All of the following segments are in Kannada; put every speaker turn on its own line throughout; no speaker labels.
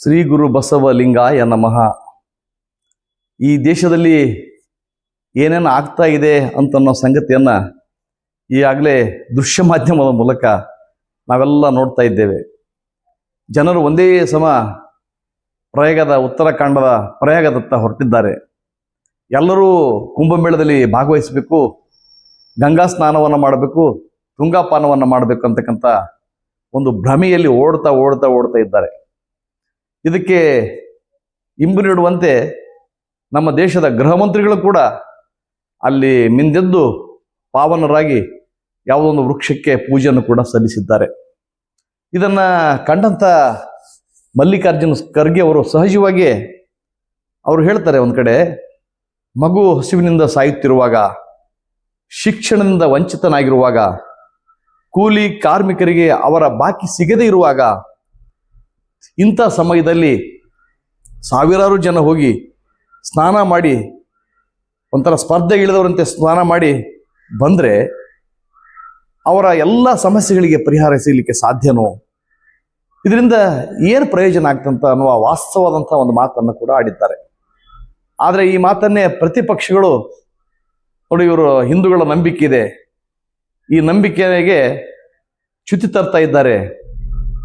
ಶ್ರೀ ಗುರು ಬಸವಲಿಂಗಾಯ ನಮಃ. ಈ ದೇಶದಲ್ಲಿ ಏನೇನು ಆಗ್ತಾ ಇದೆ ಅಂತನ್ನೋ ಸಂಗತಿಯನ್ನು ಈಗಾಗಲೇ ದೃಶ್ಯ ಮಾಧ್ಯಮದ ಮೂಲಕ ನಾವೆಲ್ಲ ನೋಡ್ತಾ ಇದ್ದೇವೆ. ಜನರು ಒಂದೇ ಸಮ ಪ್ರಯಾಗದ ಉತ್ತರಾಖಂಡದ ಪ್ರಯಾಗದತ್ತ ಹೊರಟಿದ್ದಾರೆ. ಎಲ್ಲರೂ ಕುಂಭಮೇಳದಲ್ಲಿ ಭಾಗವಹಿಸಬೇಕು, ಗಂಗಾ ಸ್ನಾನವನ್ನು ಮಾಡಬೇಕು ತುಂಗಾಪಾನವನ್ನು ಮಾಡಬೇಕು ಅಂತಕ್ಕಂಥ ಒಂದು ಭ್ರಮೆಯಲ್ಲಿ ಓಡ್ತಾ ಓಡ್ತಾ ಓಡ್ತಾ ಇದ್ದಾರೆ. ಇದಕ್ಕೆ ಇಂಬು ನೀಡುವಂತೆ ನಮ್ಮ ದೇಶದ ಗೃಹ ಮಂತ್ರಿಗಳು ಕೂಡ ಅಲ್ಲಿ ಮಿಂದೆದ್ದು ಪಾವನರಾಗಿ ಯಾವುದೊಂದು ವೃಕ್ಷಕ್ಕೆ ಪೂಜೆಯನ್ನು ಕೂಡ ಸಲ್ಲಿಸಿದ್ದಾರೆ. ಇದನ್ನು ಕಂಡಂಥ ಮಲ್ಲಿಕಾರ್ಜುನ ಖರ್ಗೆ ಅವರು ಸಹಜವಾಗಿ ಅವರು ಹೇಳ್ತಾರೆ ಒಂದು ಕಡೆ, ಮಗು ಹಸಿವಿನಿಂದ ಸಾಯುತ್ತಿರುವಾಗ, ಶಿಕ್ಷಣದಿಂದ ವಂಚಿತನಾಗಿರುವಾಗ, ಕೂಲಿ ಕಾರ್ಮಿಕರಿಗೆ ಅವರ ಬಾಕಿ ಸಿಗದೇ ಇರುವಾಗ ಇಂಥ ಸಮಯದಲ್ಲಿ ಸಾವಿರಾರು ಜನ ಹೋಗಿ ಸ್ನಾನ ಮಾಡಿ, ಒಂಥರ ಸ್ಪರ್ಧೆ ಇಳಿದವರಂತೆ ಸ್ನಾನ ಮಾಡಿ ಬಂದರೆ ಅವರ ಎಲ್ಲ ಸಮಸ್ಯೆಗಳಿಗೆ ಪರಿಹಾರ ಸಿಗಲಿಕ್ಕೆ ಸಾಧ್ಯನೋ? ಇದರಿಂದ ಏನು ಪ್ರಯೋಜನ ಆಗ್ತಂತ ಅನ್ನುವ ವಾಸ್ತವವಾದಂಥ ಒಂದು ಮಾತನ್ನು ಕೂಡ ಆಡಿದ್ದಾರೆ. ಆದರೆ ಈ ಮಾತನ್ನೇ ಪ್ರತಿಪಕ್ಷಗಳು, ನೋಡಿ ಇವರು ಹಿಂದೂಗಳ ನಂಬಿಕೆ ಇದೆ. ಈ ನಂಬಿಕೆಗೆ ಚ್ಯುತಿ ತರ್ತಾ ಇದ್ದಾರೆ.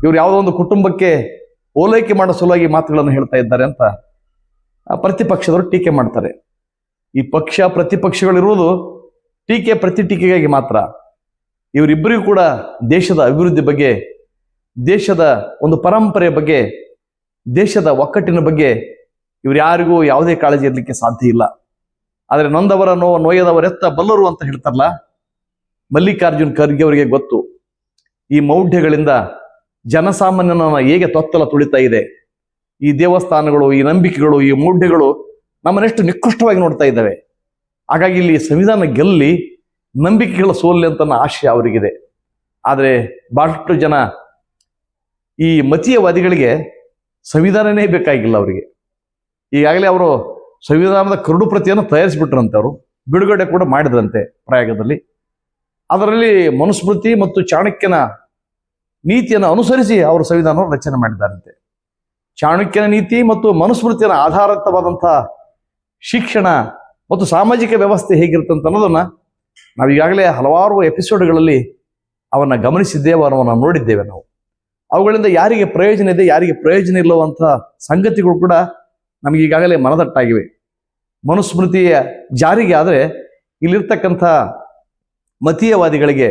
ಇವರು ಯಾವುದೋ ಒಂದು ಕುಟುಂಬಕ್ಕೆ ಓಲೈಕೆ ಮಾಡೋ ಸಲುವಾಗಿ ಮಾತುಗಳನ್ನು ಹೇಳ್ತಾ ಇದ್ದಾರೆ ಅಂತ ಪ್ರತಿಪಕ್ಷದವರು ಟೀಕೆ ಮಾಡ್ತಾರೆ. ಈ ಪಕ್ಷ ಪ್ರತಿಪಕ್ಷಗಳಿರುವುದು ಟೀಕೆ ಪ್ರತಿ ಟೀಕೆಗಾಗಿ ಮಾತ್ರ. ಇವರಿಬ್ಬರಿಗೂ ಕೂಡ ದೇಶದ ಅಭಿವೃದ್ಧಿ ಬಗ್ಗೆ, ದೇಶದ ಒಂದು ಪರಂಪರೆ ಬಗ್ಗೆ, ದೇಶದ ಒಕ್ಕಟ್ಟಿನ ಬಗ್ಗೆ ಇವ್ರು ಯಾರಿಗೂ ಯಾವುದೇ ಕಾಳಜಿ ಇರಲಿಕ್ಕೆ ಸಾಧ್ಯ ಇಲ್ಲ. ಆದರೆ ನೊಂದವರ ನೋವು ನೋಯದವರೆತ್ತ ಬಲ್ಲರು ಅಂತ ಹೇಳ್ತಾರಲ್ಲ, ಮಲ್ಲಿಕಾರ್ಜುನ್ ಖರ್ಗೆ ಅವರಿಗೆ ಗೊತ್ತು. ಈ ಮೌಢ್ಯಗಳಿಂದ ಜನಸಾಮಾನ್ಯನ ಹೇಗೆ ತೊತ್ತಲ ತುಳಿತಾ ಇದೆ, ಈ ದೇವಸ್ಥಾನಗಳು, ಈ ನಂಬಿಕೆಗಳು, ಈ ಮೂಢ್ಯಗಳು ನಮ್ಮನ್ನೆಷ್ಟು ನಿಕೃಷ್ಟವಾಗಿ ನೋಡ್ತಾ ಇದ್ದಾವೆ. ಹಾಗಾಗಿ ಇಲ್ಲಿ ಸಂವಿಧಾನ ಗೆಲ್ಲಿ ನಂಬಿಕೆಗಳ ಸೋಲ್ಲೆ ಅಂತ ಆಶಯ ಅವರಿಗಿದೆ. ಆದರೆ ಬಹಳಷ್ಟು ಜನ ಈ ಮತೀಯವಾದಿಗಳಿಗೆ ಸಂವಿಧಾನನೇ ಬೇಕಾಗಿಲ್ಲ ಅವರಿಗೆ. ಈಗಾಗಲೇ ಅವರು ಸಂವಿಧಾನದ ಕರಡು ಪ್ರತಿಯನ್ನು ತಯಾರಿಸಿಬಿಟ್ರಂತೆ ಅವರು, ಬಿಡುಗಡೆ ಕೂಡ ಮಾಡಿದ್ರಂತೆ ಪ್ರಯಾಗದಲ್ಲಿ. ಅದರಲ್ಲಿ ಮನುಸ್ಮೃತಿ ಮತ್ತು ಚಾಣಕ್ಯನ ನೀತಿಯನ್ನು ಅನುಸರಿಸಿ ಅವರು ಸಂವಿಧಾನವನ್ನು ರಚನೆ ಮಾಡಿದ್ದಾರಂತೆ. ಚಾಣಕ್ಯನ ನೀತಿ ಮತ್ತು ಮನುಸ್ಮೃತಿಯ ಆಧಾರಿತವಾದಂಥ ಶಿಕ್ಷಣ ಮತ್ತು ಸಾಮಾಜಿಕ ವ್ಯವಸ್ಥೆ ಹೇಗಿರುತ್ತೆ ಅನ್ನೋದನ್ನು ನಾವು ಈಗಾಗಲೇ ಹಲವಾರು ಎಪಿಸೋಡ್ಗಳಲ್ಲಿ ಅವನ್ನ ಗಮನಿಸಿದ್ದೇವೆ ಅನ್ನೋವನ್ನು ನೋಡಿದ್ದೇವೆ ನಾವು. ಅವುಗಳಿಂದ ಯಾರಿಗೆ ಪ್ರಯೋಜನ ಇದೆ, ಯಾರಿಗೆ ಪ್ರಯೋಜನ ಇಲ್ಲವಂಥ ಸಂಗತಿಗಳು ಕೂಡ ನಮಗೆ ಈಗಾಗಲೇ ಮನದಟ್ಟಾಗಿವೆ. ಮನುಸ್ಮೃತಿಯ ಜಾರಿಗೆ ಆದರೆ ಇಲ್ಲಿರ್ತಕ್ಕಂಥ ಮತೀಯವಾದಿಗಳಿಗೆ,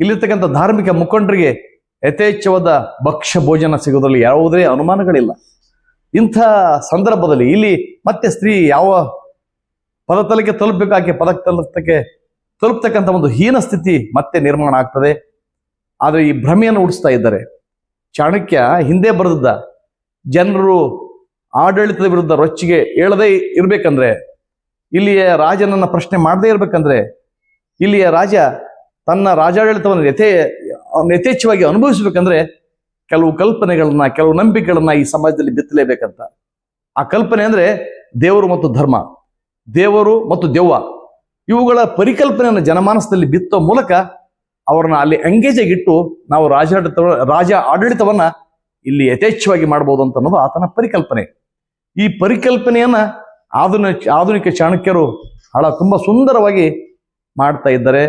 ಇಲ್ಲಿರ್ತಕ್ಕಂಥ ಧಾರ್ಮಿಕ ಮುಖಂಡರಿಗೆ ಯಥೇಚ್ಛವಾದ ಭಕ್ಷ್ಯ ಭೋಜನ ಸಿಗೋದ್ರಲ್ಲಿ ಯಾವುದೇ ಅನುಮಾನಗಳಿಲ್ಲ. ಇಂಥ ಸಂದರ್ಭದಲ್ಲಿ ಇಲ್ಲಿ ಮತ್ತೆ ಸ್ತ್ರೀ ಯಾವ ಪದತಲಕ್ಕೆ ತಲುಪಬೇಕು, ಆಕೆ ಪದ ತಲುಪಕ್ಕೆ ತಲುಪ್ತಕ್ಕಂಥ ಒಂದು ಹೀನ ಸ್ಥಿತಿ ಮತ್ತೆ ನಿರ್ಮಾಣ ಆಗ್ತದೆ. ಆದರೆ ಈ ಭ್ರಮೆಯನ್ನು ಉಡಿಸ್ತಾ ಇದ್ದಾರೆ. ಚಾಣಕ್ಯ ಹಿಂದೆ ಬರೆದಿದ್ದ, ಜನರು ಆಡಳಿತದ ವಿರುದ್ಧ ರೊಚ್ಚಿಗೆ ಹೇಳದೇ ಇರಬೇಕಂದ್ರೆ, ಇಲ್ಲಿಯ ರಾಜನನ್ನ ಪ್ರಶ್ನೆ ಮಾಡದೇ ಇರಬೇಕಂದ್ರೆ, ಇಲ್ಲಿಯ ರಾಜ ತನ್ನ ರಾಜಾಡಳಿತವನ್ನು ಯಥೇ ಯಥೇಚ್ಛವಾಗಿ ಅನುಭವಿಸ್ಬೇಕಂದ್ರೆ ಕೆಲವು ಕಲ್ಪನೆಗಳನ್ನ, ಕೆಲವು ನಂಬಿಕೆಗಳನ್ನ ಈ ಸಮಾಜದಲ್ಲಿ ಬಿತ್ತಲೇಬೇಕಂತ. ಆ ಕಲ್ಪನೆ ಅಂದ್ರೆ ದೇವರು ಮತ್ತು ಧರ್ಮ, ದೇವರು ಮತ್ತು ದೆವ್ವ. ಇವುಗಳ ಪರಿಕಲ್ಪನೆಯನ್ನು ಜನಮಾನಸದಲ್ಲಿ ಬಿತ್ತೋ ಮೂಲಕ ಅವರನ್ನ ಅಲ್ಲಿ ಎಂಗೇಜ್ ಆಗಿಟ್ಟು ನಾವು ರಾಜಾಡಳಿತ ರಾಜ ಆಡಳಿತವನ್ನ ಇಲ್ಲಿ ಯಥೇಚ್ಛವಾಗಿ ಮಾಡಬಹುದು ಅಂತ ಅನ್ನೋದು ಆತನ ಪರಿಕಲ್ಪನೆ. ಈ ಪರಿಕಲ್ಪನೆಯನ್ನ ಆಧುನಿಕ ಆಧುನಿಕ ಚಾಣಕ್ಯರು ಬಹಳ ತುಂಬಾ ಸುಂದರವಾಗಿ ಮಾಡ್ತಾ ಇದ್ದಾರೆ.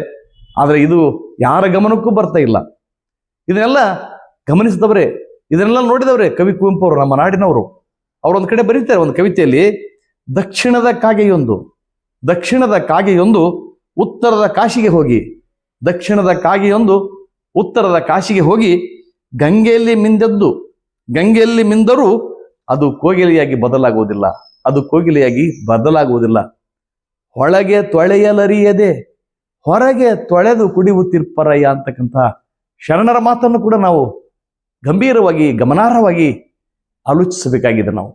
ಆದರೆ ಇದು ಯಾರ ಗಮನಕ್ಕೂ ಬರ್ತಾ ಇಲ್ಲ. ಇದನ್ನೆಲ್ಲ ಗಮನಿಸಿದವರೇ, ಇದನ್ನೆಲ್ಲ ನೋಡಿದವರೇ ಕವಿ ಕುವೆಂಪು ಅವರು ನಮ್ಮ ನಾಡಿನವರು. ಅವರೊಂದು ಕಡೆ ಬರೀತಾರೆ ಒಂದು ಕವಿತೆಯಲ್ಲಿ, ದಕ್ಷಿಣದ ಕಾಗೆಯೊಂದು ದಕ್ಷಿಣದ ಕಾಗೆಯೊಂದು ಉತ್ತರದ ಕಾಶಿಗೆ ಹೋಗಿ, ದಕ್ಷಿಣದ ಕಾಗೆಯೊಂದು ಉತ್ತರದ ಕಾಶಿಗೆ ಹೋಗಿ, ಗಂಗೆಯಲ್ಲಿ ಮಿಂದೆದ್ದು, ಗಂಗೆಯಲ್ಲಿ ಮಿಂದರೂ ಅದು ಕೋಗಿಲೆಯಾಗಿ ಬದಲಾಗುವುದಿಲ್ಲ, ಅದು ಕೋಗಿಲೆಯಾಗಿ ಬದಲಾಗುವುದಿಲ್ಲ. ಒಳಗೆ ತೊಳೆಯಲರಿಯದೆ, ಹೊರಗೆ ತೊಳೆದು ಕುಡಿಯುತ್ತಿರ್ಪರಯ್ಯ ಅಂತಕ್ಕಂಥ ಶರಣರ ಮಾತನ್ನು ಕೂಡ ನಾವು ಗಂಭೀರವಾಗಿ, ಗಮನಾರ್ಹವಾಗಿ ಆಲೋಚಿಸಬೇಕಾಗಿದೆ ನಾವು.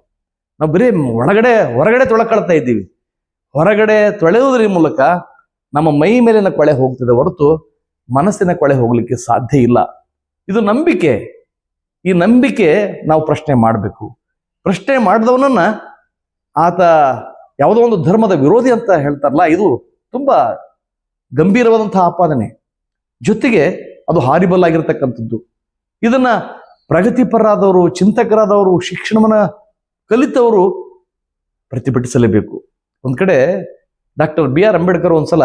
ನಾವು ಬರೀ ಒಳಗಡೆ, ಹೊರಗಡೆ ತೊಳಕಳ್ತಾ ಇದ್ದೀವಿ. ಹೊರಗಡೆ ತೊಳೆಯುವುದ್ರ ಮೂಲಕ ನಮ್ಮ ಮೈ ಮೇಲಿನ ಕೊಳೆ ಹೋಗ್ತದೆ ಹೊರತು ಮನಸ್ಸಿನ ಕೊಳೆ ಹೋಗಲಿಕ್ಕೆ ಸಾಧ್ಯ ಇಲ್ಲ. ಇದು ನಂಬಿಕೆ. ಈ ನಂಬಿಕೆ ನಾವು ಪ್ರಶ್ನೆ ಮಾಡಬೇಕು. ಪ್ರಶ್ನೆ ಮಾಡಿದವನನ್ನ ಆತ ಯಾವುದೋ ಒಂದು ಧರ್ಮದ ವಿರೋಧಿ ಅಂತ ಹೇಳ್ತಾರಲ್ಲ, ಇದು ತುಂಬಾ ಗಂಭೀರವಾದಂತಹ ಆಪಾದನೆ. ಜೊತೆಗೆ ಅದು ಹಾರಿಬಲ್ ಆಗಿರ್ತಕ್ಕಂಥದ್ದು ಇದನ್ನ ಪ್ರಗತಿಪರರಾದವರು, ಚಿಂತಕರಾದವರು, ಶಿಕ್ಷಣವನ್ನ ಕಲಿತವರು ಪ್ರತಿಭಟಿಸಲೇಬೇಕು. ಒಂದ್ ಕಡೆ ಡಾಕ್ಟರ್ ಬಿ ಆರ್ ಅಂಬೇಡ್ಕರ್ ಒಂದ್ಸಲ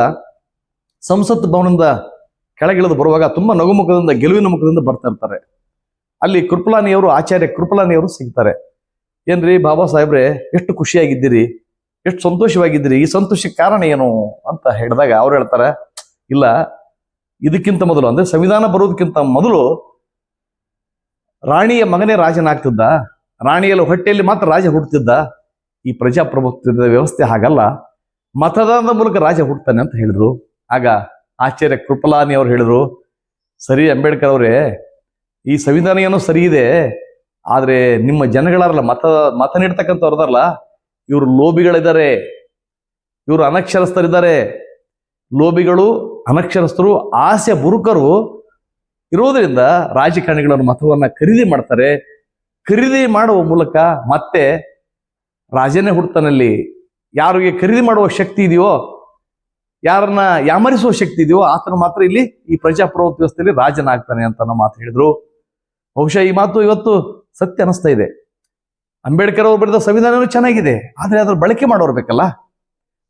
ಸಂಸತ್ ಭವನದಿಂದ ಕೆಳಗಿಳಿದು ಬರುವಾಗ ತುಂಬಾ ನಗುಮುಖದಿಂದ ಗೆಲುವಿನ ಮುಖದಿಂದ ಬರ್ತಾ ಇರ್ತಾರೆ. ಅಲ್ಲಿ ಕೃಪಲಾನಿಯವರು, ಆಚಾರ್ಯ ಕೃಪಲಾನಿಯವರು ಸಿಗ್ತಾರೆ. ಏನ್ರಿ ಬಾಬಾ ಸಾಹೇಬ್ರೆ, ಎಷ್ಟು ಖುಷಿಯಾಗಿದ್ದೀರಿ, ಎಷ್ಟು ಸಂತೋಷವಾಗಿದ್ದೀರಿ, ಈ ಸಂತೋಷಕ್ಕೆ ಕಾರಣ ಏನು ಅಂತ ಹೇಳಿದಾಗ ಅವ್ರು ಹೇಳ್ತಾರೆ, ಇಲ್ಲ ಇದಕ್ಕಿಂತ ಮೊದಲು, ಅಂದ್ರೆ ಸಂವಿಧಾನ ಬರೋದಕ್ಕಿಂತ ಮೊದಲು ರಾಣಿಯ ಮಗನೇ ರಾಜನಾಗ್ತಿದ್ದ ರಾಣಿಯಲ್ಲಿ ಹೊಟ್ಟೆಯಲ್ಲಿ ಮಾತ್ರ ರಾಜ ಹುಟ್ಟುತ್ತಿದ್ದ ಈ ಪ್ರಜಾಪ್ರಭುತ್ವದ ವ್ಯವಸ್ಥೆ ಹಾಗಲ್ಲ. ಮತದಾನದ ಮೂಲಕ ರಾಜ ಹುಡ್ತಾನೆ ಅಂತ ಹೇಳಿದ್ರು. ಆಗ ಆಚಾರ್ಯ ಕೃಪಲಾನಿ ಅವ್ರು ಹೇಳಿದ್ರು, ಸರಿ ಅಂಬೇಡ್ಕರ್ ಅವರೇ, ಈ ಸಂವಿಧಾನ ಏನೋ ಸರಿ ಇದೆ, ಆದ್ರೆ ನಿಮ್ಮ ಜನಗಳಾರಲ್ಲ, ಮತ ಮತ ನೀಡ್ತಕ್ಕಂಥವ್ರದಾರಲ್ಲ, ಇವರು ಲೋಬಿಗಳಿದ್ದಾರೆ, ಇವರು ಅನಕ್ಷರಸ್ಥರಿದ್ದಾರೆ. ಲೋಭಿಗಳು ಅನಕ್ಷರಸ್ಥರು ಆಸೆ ಬುರುಕರು ಇರೋದರಿಂದ ರಾಜಕಾರಣಿಗಳ ಮತವನ್ನ ಖರೀದಿ ಮಾಡ್ತಾರೆ. ಖರೀದಿ ಮಾಡುವ ಮೂಲಕ ಮತ್ತೆ ರಾಜನೇ ಹುಡ್ತಾನಲ್ಲಿ ಯಾರಿಗೆ ಖರೀದಿ ಮಾಡುವ ಶಕ್ತಿ ಇದೆಯೋ, ಯಾರನ್ನ ಯಾಮರಿಸುವ ಶಕ್ತಿ ಇದೆಯೋ ಆತನ ಮಾತ್ರ ಇಲ್ಲಿ ಈ ಪ್ರಜಾಪ್ರಭುತ್ವ ವ್ಯವಸ್ಥೆಯಲ್ಲಿ ರಾಜನಾಗ್ತಾನೆ ಅಂತ ನಮ್ಮ ಮಾತು ಹೇಳಿದ್ರು. ಬಹುಶಃ ಈ ಮಾತು ಇವತ್ತು ಸತ್ಯ ಅನಿಸ್ತಾ ಇದೆ. ಅಂಬೇಡ್ಕರ್ ಅವರು ಬರೆದ ಸಂವಿಧಾನವೂ ಚೆನ್ನಾಗಿದೆ, ಆದರೆ ಅದ್ರ ಬಳಕೆ ಮಾಡೋರು ಬೇಕಲ್ಲ.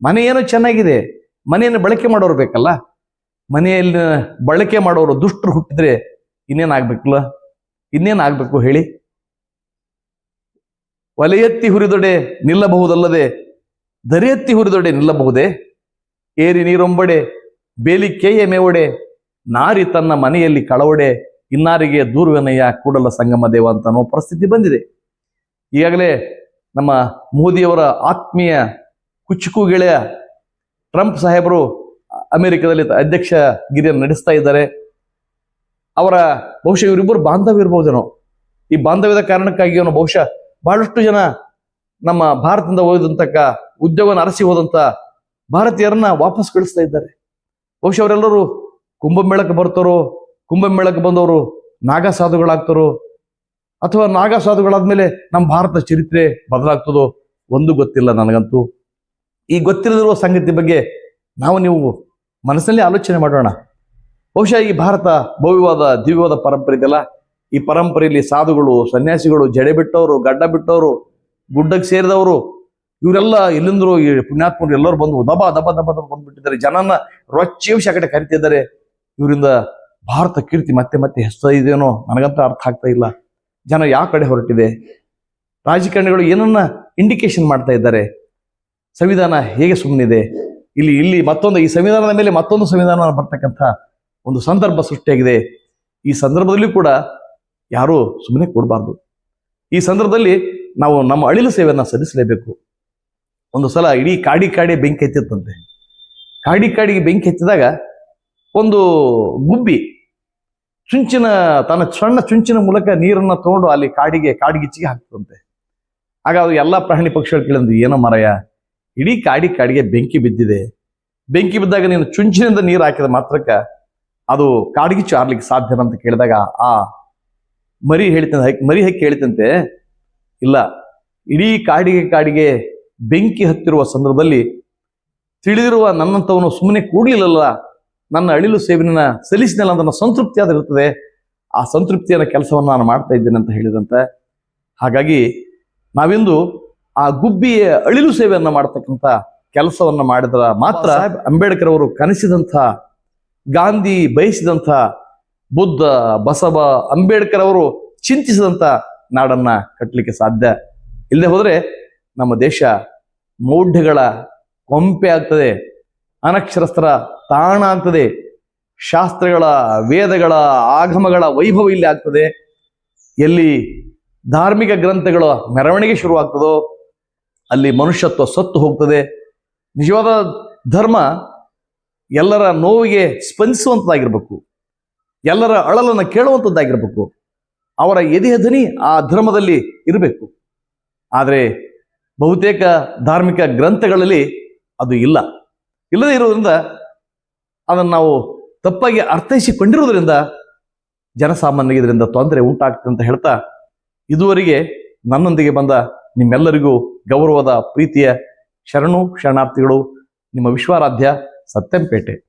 ಮನೆ ಏನೋ ಚೆನ್ನಾಗಿದೆ, ಮನೆಯನ್ನು ಬಳಕೆ ಮಾಡೋರು ಬೇಕಲ್ಲ. ಮನೆಯಲ್ಲಿ ಬಳಕೆ ಮಾಡೋರು ದುಷ್ಟರು ಹುಟ್ಟಿದ್ರೆ ಇನ್ನೇನಾಗ್ಬೇಕಲ್ಲ? ಇನ್ನೇನಾಗ್ಬೇಕು ಹೇಳಿ? ಒಲೆಯೆತ್ತಿ ಹುರಿದೊಡೆ ನಿಲ್ಲಬಹುದಲ್ಲದೆ, ದರಿಯೆತ್ತಿ ಹುರಿದೊಡೆ ನಿಲ್ಲಬಹುದೇ? ಏರಿ ನೀರೊಂಬಡೆ, ಬೇಲಿ ಕೇಯ ಮೇವಡೆ, ನಾರಿ ತನ್ನ ಮನೆಯಲ್ಲಿ ಕಳವಡೆ, ಇನ್ನಾರಿಗೆ ದೂರ್ವೆನಯ್ಯ ಕೂಡಲ ಸಂಗಮ ದೇವ ಅಂತ ಅನ್ನೋ ಪರಿಸ್ಥಿತಿ ಬಂದಿದೆ. ಈಗಾಗಲೇ ನಮ್ಮ ಮೋದಿಯವರ ಆತ್ಮೀಯ ಕುಚುಕು ಗೆಳೆಯ ಟ್ರಂಪ್ ಸಾಹೇಬರು ಅಮೆರಿಕದಲ್ಲಿ ಅಧ್ಯಕ್ಷ ಗಿರಿಯನ್ನು ನಡೆಸ್ತಾ ಇದ್ದಾರೆ. ಅವರ ಬಹುಶಃ ಇವರಿಬ್ಬರು ಬಾಂಧವ್ಯ ಇರ್ಬೋದೇನೋ ಈ ಬಾಂಧವ್ಯದ ಕಾರಣಕ್ಕಾಗಿ ಅವನು ಬಹುಶಃ ಬಹಳಷ್ಟು ಜನ ನಮ್ಮ ಭಾರತದಿಂದ ಹೋದಂತಕ್ಕ ಉದ್ಯೋಗನ ಅರಸಿ ಹೋದಂತ ಭಾರತೀಯರನ್ನ ವಾಪಸ್ ಕಳಿಸ್ತಾ ಇದ್ದಾರೆ. ಬಹುಶಃ ಅವರೆಲ್ಲರೂ ಕುಂಭಮೇಳಕ್ಕೆ ಬರ್ತಾರೋ ಕುಂಭಮೇಳಕ್ಕೆ ಬಂದವರು ನಾಗಾ ಸಾಧುಗಳಾಗ್ತಾರೋ, ಅಥವಾ ನಾಗಾ ಸಾಧುಗಳಾದ್ಮೇಲೆ ನಮ್ಮ ಭಾರತ ಚರಿತ್ರೆ ಬದಲಾಗ್ತದೋ ಒಂದು ಗೊತ್ತಿಲ್ಲ ನನಗಂತೂ. ಈ ಗೊತ್ತಿಲ್ಲದಿರುವ ಸಂಗತಿ ಬಗ್ಗೆ ನಾವು ನೀವು ಮನಸ್ಸಲ್ಲಿ ಆಲೋಚನೆ ಮಾಡೋಣ. ಬಹುಶಃ ಈ ಭಾರತ ಭವ್ಯವಾದ, ದಿವ್ಯವಾದ ಪರಂಪರೆ ಇದೆಯಲ್ಲ? ಈ ಪರಂಪರೆಯಲ್ಲಿ ಸಾಧುಗಳು, ಸನ್ಯಾಸಿಗಳು, ಜಡೆ ಬಿಟ್ಟವರು, ಗಡ್ಡ ಬಿಟ್ಟವರು, ಗುಡ್ಡಕ್ಕೆ ಸೇರಿದವರು, ಇವರೆಲ್ಲ ಎಲ್ಲಿಂದ್ರು ಈ ಪುಣ್ಯಾತ್ಮರು ಎಲ್ಲರೂ ಬಂದು ದಬ ದಬ ದಬ ದಬ ಬಂದ್ಬಿಟ್ಟಿದ್ದಾರೆ. ಜನನ ರೊಚ್ಚಿಂಶ ಕಡೆ ಕರಿತಿದ್ದಾರೆ. ಇವರಿಂದ ಭಾರತ ಕೀರ್ತಿ ಮತ್ತೆ ಮತ್ತೆ ಹೆಸರಿದೇನೋ ನನಗಂತೂ ಅರ್ಥ ಆಗ್ತಾ ಇಲ್ಲ. ಜನ ಯಾವ ಕಡೆ ಹೊರಟಿದೆ? ರಾಜಕಾರಣಿಗಳು ಏನನ್ನ ಇಂಡಿಕೇಶನ್ ಮಾಡ್ತಾ ಇದ್ದಾರೆ? ಸಂವಿಧಾನ ಹೇಗೆ ಸುಮ್ಮನಿದೆ ಇಲ್ಲಿ ಇಲ್ಲಿ ಮತ್ತೊಂದು, ಈ ಸಂವಿಧಾನದ ಮೇಲೆ ಮತ್ತೊಂದು ಸಂವಿಧಾನ ಬರ್ತಕ್ಕಂಥ ಒಂದು ಸಂದರ್ಭ ಸೃಷ್ಟಿಯಾಗಿದೆ. ಈ ಸಂದರ್ಭದಲ್ಲಿ ಕೂಡ ಯಾರೂ ಸುಮ್ಮನೆ ಕೊಡಬಾರ್ದು. ಈ ಸಂದರ್ಭದಲ್ಲಿ ನಾವು ನಮ್ಮ ಅಳಿಲು ಸೇವೆಯನ್ನು ಸಲ್ಲಿಸಲೇಬೇಕು. ಒಂದು ಸಲ ಇಡೀ ಕಾಡಿ ಕಾಡಿ ಬೆಂಕಿ ಹತ್ತಿತ್ತಂತೆ ಕಾಡಿ ಕಾಡಿಗೆ ಬೆಂಕಿ ಹತ್ತಿದಾಗ ಒಂದು ಗುಬ್ಬಿ ಚುಂಚಿನ, ತನ್ನ ಸಣ್ಣ ಚುಂಚಿನ ಮೂಲಕ ನೀರನ್ನು ತಗೊಂಡು ಅಲ್ಲಿ ಕಾಡಿಗೆ, ಕಾಡಿಗಿಚ್ಚಿಗೆ ಹಾಕ್ತಂತೆ. ಆಗ ಎಲ್ಲ ಪ್ರಾಣಿ ಪಕ್ಷಿಗಳು ಕೇಳಿದ್ರು ಏನೋ ಮರಯ ಇಡೀ ಕಾಡಿ ಕಾಡಿಗೆ ಬೆಂಕಿ ಬಿದ್ದಿದೆ. ಬೆಂಕಿ ಬಿದ್ದಾಗ ನೀನು ಚುಂಚಿನಿಂದ ನೀರು ಹಾಕಿದ ಮಾತ್ರಕ್ಕೆ ಅದು ಕಾಡಿಗೆ ಚಾರ್ಲಿಕ್ಕೆ ಸಾಧ್ಯನ ಅಂತ ಕೇಳಿದಾಗ, ಆ ಮರಿ ಹೇಳ್ತಂತೆ ಮರಿ ಹಕ್ಕಿ ಹೇಳ್ತಂತೆ, ಇಲ್ಲ, ಇಡೀ ಕಾಡಿಗೆ ಕಾಡಿಗೆ ಬೆಂಕಿ ಹತ್ತಿರುವ ಸಂದರ್ಭದಲ್ಲಿ ತಿಳಿದಿರುವ ನನ್ನಂಥವನು ಸುಮ್ಮನೆ ಕೂಡ್ಲಿಲ್ಲಲ್ಲ, ನನ್ನ ಅಳಿಲು ಸೇವೆನ ಸಲ್ಲಿಸಿದಲ್ಲ ಅಂತ ಸಂತೃಪ್ತಿ ಆದಿರುತ್ತದೆ ಆ ಸಂತೃಪ್ತಿಯನ್ನು ಕೆಲಸವನ್ನು ನಾನು ಮಾಡ್ತಾ ಇದ್ದೇನೆ ಅಂತ ಹೇಳಿದಂತೆ. ಹಾಗಾಗಿ ನಾವಿಂದು ಆ ಗುಬ್ಬಿಯ ಅಳಿಲು ಸೇವೆಯನ್ನ ಮಾಡತಕ್ಕಂತ ಕೆಲಸವನ್ನ ಮಾಡಿದ್ರ ಮಾತ್ರ ಅಂಬೇಡ್ಕರ್ ಅವರು ಕನಸಿದಂಥ ಗಾಂಧಿ ಬಯಸಿದಂಥ ಬುದ್ಧ ಬಸವ ಅಂಬೇಡ್ಕರ್ ಅವರು ಚಿಂತಿಸಿದಂಥ ನಾಡನ್ನ ಕಟ್ಟಲಿಕ್ಕೆ ಸಾಧ್ಯ. ಇಲ್ಲದೆ ಹೋದ್ರೆ ನಮ್ಮ ದೇಶ ಮೌಢ್ಯಗಳ ಕೊಂಪೆ ಆಗ್ತದೆ ಅನಕ್ಷರಸ್ಥರ ತಾಣ ಆಗ್ತದೆ ಶಾಸ್ತ್ರಗಳ ವೇದಗಳ ಆಗಮಗಳ ವೈಭವ ಇಲ್ಲಿ ಆಗ್ತದೆ. ಎಲ್ಲಿ ಧಾರ್ಮಿಕ ಗ್ರಂಥಗಳ ಮೆರವಣಿಗೆ ಶುರುವಾಗ್ತದೋ ಅಲ್ಲಿ ಮನುಷ್ಯತ್ವ ಸತ್ತು ಹೋಗ್ತದೆ. ನಿಜವಾದ ಧರ್ಮ ಎಲ್ಲರ ನೋವಿಗೆ ಸ್ಪಂದಿಸುವಂಥದ್ದಾಗಿರ್ಬೇಕು ಎಲ್ಲರ ಅಳಲನ್ನು ಕೇಳುವಂಥದ್ದಾಗಿರ್ಬೇಕು ಅವರ ಎದೆಯ ಧ್ವನಿ ಆ ಧರ್ಮದಲ್ಲಿ ಇರಬೇಕು. ಆದರೆ ಬಹುತೇಕ ಧಾರ್ಮಿಕ ಗ್ರಂಥಗಳಲ್ಲಿ ಅದು ಇಲ್ಲ. ಇಲ್ಲದೇ ಇರೋದ್ರಿಂದ ಅದನ್ನು ನಾವು ತಪ್ಪಾಗಿ ಅರ್ಥೈಸಿಕೊಂಡಿರುವುದರಿಂದ ಜನಸಾಮಾನ್ಯರಿಗೆ ಇದರಿಂದ ತೊಂದರೆ ಉಂಟಾಗ್ತದೆ ಅಂತ ಹೇಳ್ತಾ ಇದುವರೆಗೆ ನನ್ನೊಂದಿಗೆ ಬಂದ ನಿಮ್ಮೆಲ್ಲರಿಗೂ ಗೌರವದ ಪ್ರೀತಿಯ ಶರಣು ಶರಣಾರ್ಥಿಗಳು ನಿಮ್ಮ ವಿಶ್ವಾರಾಧ್ಯ ಸತ್ಯಂಪೇಟೆ.